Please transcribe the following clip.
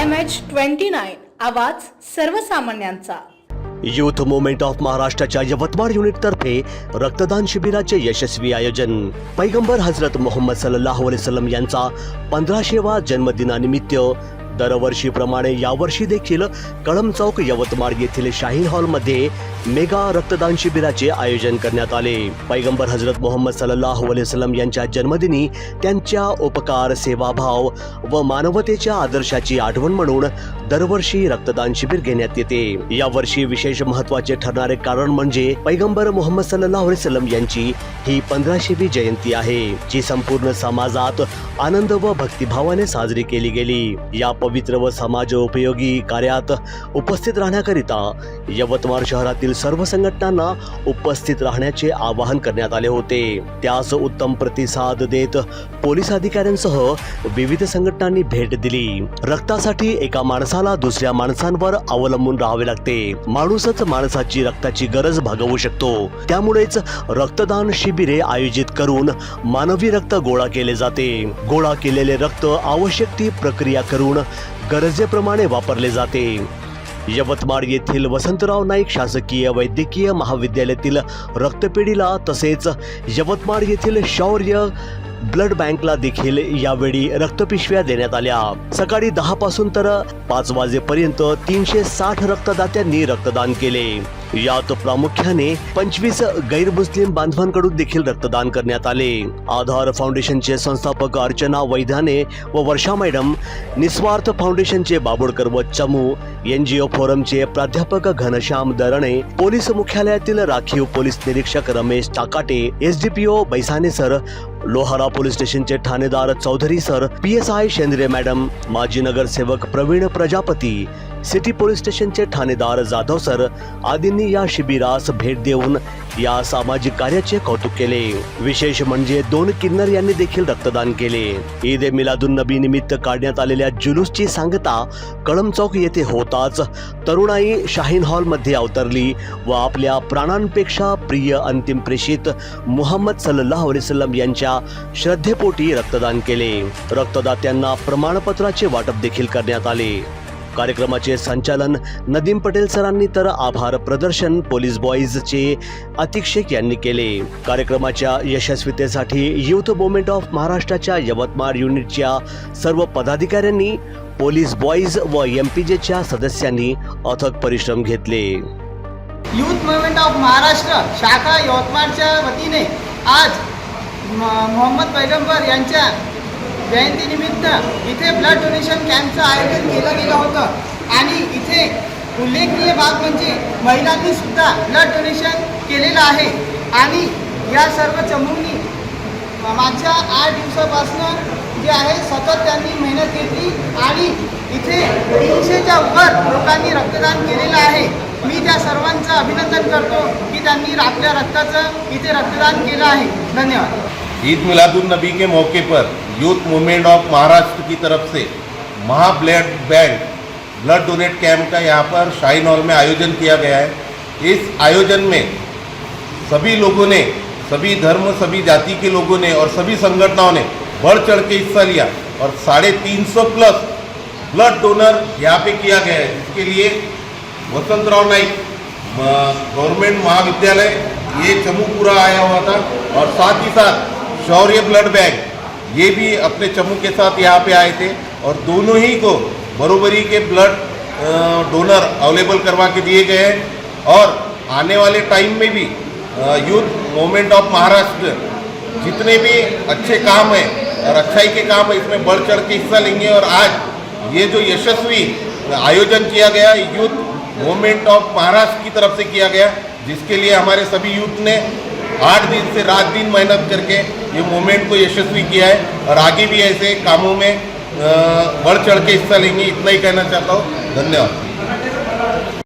M H twenty nine आवाज सर्वसामान्यांचा. Youth movement of महाराष्ट्राच्या यवतमाळ युनिटतर्फे रक्तदान शिबिराचे यशस्वी आयोजन. पैगंबर हजरत मोहम्मद सल्लाह अलैहि यांचा पंधराशेवा जन्मदिनानिमित्त दरवर्षीप्रमाणे यावर्षी देखील कळम चौक यवतमाळ येथील शाहीन हॉलमध्ये मेगा रक्तदान शिबिराचे आयोजन करण्यात आले. पैगंबर हजरत मोहम्मद सल्लाह अलैहि यांच्या जन्मदिनी त्यांच्या उपकार सेवाभाव व मानवतेच्या आदर्शाची आठवण म्हणून दरवर्षी रक्तदान शिबिर घेण्यात येते. यावर्षी विशेष महत्त्वाचे ठरणारे कारण म्हणजे पैगंबर मोहम्मद सल्लाह अलैहि यांची ही पंधराशेवी जयंती आहे जी संपूर्ण समाजात आनंद व भक्तिभावाने साजरी केली गेली. या पवित्र व समाज उपयोगी कार्यात उपस्थित राहण्याकरिता यवतमाळ शहरातील सर्व संघटनांना उपस्थित राहण्याचे आवाहन करण्यात आले होते. त्यास उत्तम प्रतिसाद देत पोलीस अधिकाऱ्यांसह विविध संघटनांनी भेट दिली. रक्तासाठी एका माणसाला दुसऱ्या माणसांवर अवलंबून राहावे लागते. माणूसच माणसाची रक्ताची गरज भागवू शकतो. त्यामुळेच रक्तदान शिबिरे आयोजित करून मानवी रक्त गोळा केले जाते. गोळा केलेले रक्त आवश्यक ती प्रक्रिया करून गरजेप्रमाणे वापरले जाते. यवतमाळ येथील वसंतराव नाईक शासकीय वैद्यकीय महाविद्यालयातील रक्तपेढीला तसेच यवतमाळ येथील शौर्य ब्लड बँकला देखील यावेळी रक्तपिशव्या देण्यात आल्या. सकाळी दहा पासून तर पाच वाजेपर्यंत तीनशे साठ रक्तदात्यांनी रक्तदान केले. यात प्रामुख्याने पंचवीस गैरमुस्लिम बांधवांकडून देखील रक्तदान करण्यात आले. आधार फाउंडेशनचे संस्थापक अर्चना वैधाने व वर्षा मॅडम निस्वार्थ फाउंडेशनचे बाबुडकर व चमू एनजीओ फोरमचे प्राध्यापक घनश्याम दरणे पोलीस मुख्यालयातील राखीव पोलीस निरीक्षक Ramesh Takate SDPO Baisane sir Lohara police स्टेशनचे ठाणेदार Chaudhari sir P S I Shendre madam माजी नगरसेवक प्रवीण प्रजापती सिटी पोलीस स्टेशनचे ठाणेदार जाधव सर आदींनी या शिबिरास भेट देऊन या सामाजिक कार्याचे कौतुक केले. विशेष म्हणजे दोन किन्नर यांनी देखील रक्तदान केले. ईद ए मिलादुन नबी निमित्त काढण्यात आलेल्या जुलूसची सांगता कळम चौक येथे होताच तरुणाई शाहीन हॉलमध्ये अवतरली व आपल्या प्राणांपेक्षा प्रिय अंतिम प्रेषित मुहम्मद सल्लाह वसलम यांच्या श्रद्धेपोटी रक्तदान केले. रक्तदात्यांना प्रमाणपत्राचे वाटप देखील करण्यात आले. कार्यक्रमाचे संचालन नदीम पटेल सरांनी तर आभार प्रदर्शन पोलीस बॉईजचे अतिक शेख यांनी केले. कार्यक्रमाच्या यशस्वीतेसाठी युथ मुवमेंट ऑफ महाराष्ट्राच्या यवतमाळ युनिटच्या सर्व पदाधिकाऱ्यांनी पोलीस बॉईज व एम पी जेच्या सदस्यांनी अथक परिश्रम घेतले. युथ मुवमेंट ऑफ महाराष्ट्र शाखा यवतमाळच्या वतीने आज मोहम्मद पैगंबर यांच्या जयंतीनिमित्त इथे ब्लड डोनेशन कॅम्पचं आयोजन केलं गेलं होतं. आणि इथे उल्लेखनीय बाब म्हणजे महिलांनी सुद्धा ब्लड डोनेशन केलेलं आहे. आणि या सर्व चमूंनी माझ्या मागच्या आठ दिवसापासून जे आहे सतत त्यांनी मेहनत घेतली आणि इथे तीनशेच्या वर लोकांनी रक्तदान केलेलं आहे. मी त्या सर्वांचं अभिनंदन करतो की त्यांनी आपल्या रक्ताचं इथे रक्तदान केलं आहे. धन्यवाद. ईद मिलादुलनबी के मौके पर यूथ मूवमेंट ऑफ़ महाराष्ट्र की तरफ़ से महा blood bank blood donate camp का यहाँ पर शाहीन हॉल में आयोजन किया गया है। इस आयोजन में सभी लोगों ने, सभी धर्म, सभी जाति के लोगों ने और सभी संगठनों ने बढ़ चढ़ के हिस्सा लिया और साढ़े तीन सौ प्लस ब्लड डोनर यहाँ पे किया गया है इसके लिए वसंतराव नाइक गवर्नमेंट महाविद्यालय, ये चमूपुरा आया हुआ था और साथ ही साथ शौर्य ब्लड बैंक ये भी अपने चमू के साथ यहाँ पे आए थे और दोनों ही को बरोबरी के ब्लड डोनर अवेलेबल करवा के दिए गए हैं। और आने वाले टाइम में भी यूथ मूवमेंट ऑफ़ महाराष्ट्र जितने भी अच्छे काम हैं और अच्छाई के काम है, इसमें बढ़ चढ़ के हिस्सा लेंगे। और आज ये जो यशस्वी आयोजन किया गया यूथ मूवमेंट ऑफ़ महाराष्ट्र की तरफ़ से किया गया, जिसके लिए हमारे सभी यूथ ने आठ दिन से रात दिन मेहनत करके ये मूवमेंट को यशस्वी किया है और आगे भी ऐसे कामों में बढ़ चढ़ के हिस्सा लेंगे इतना ही कहना चाहता हूँ। धन्यवाद।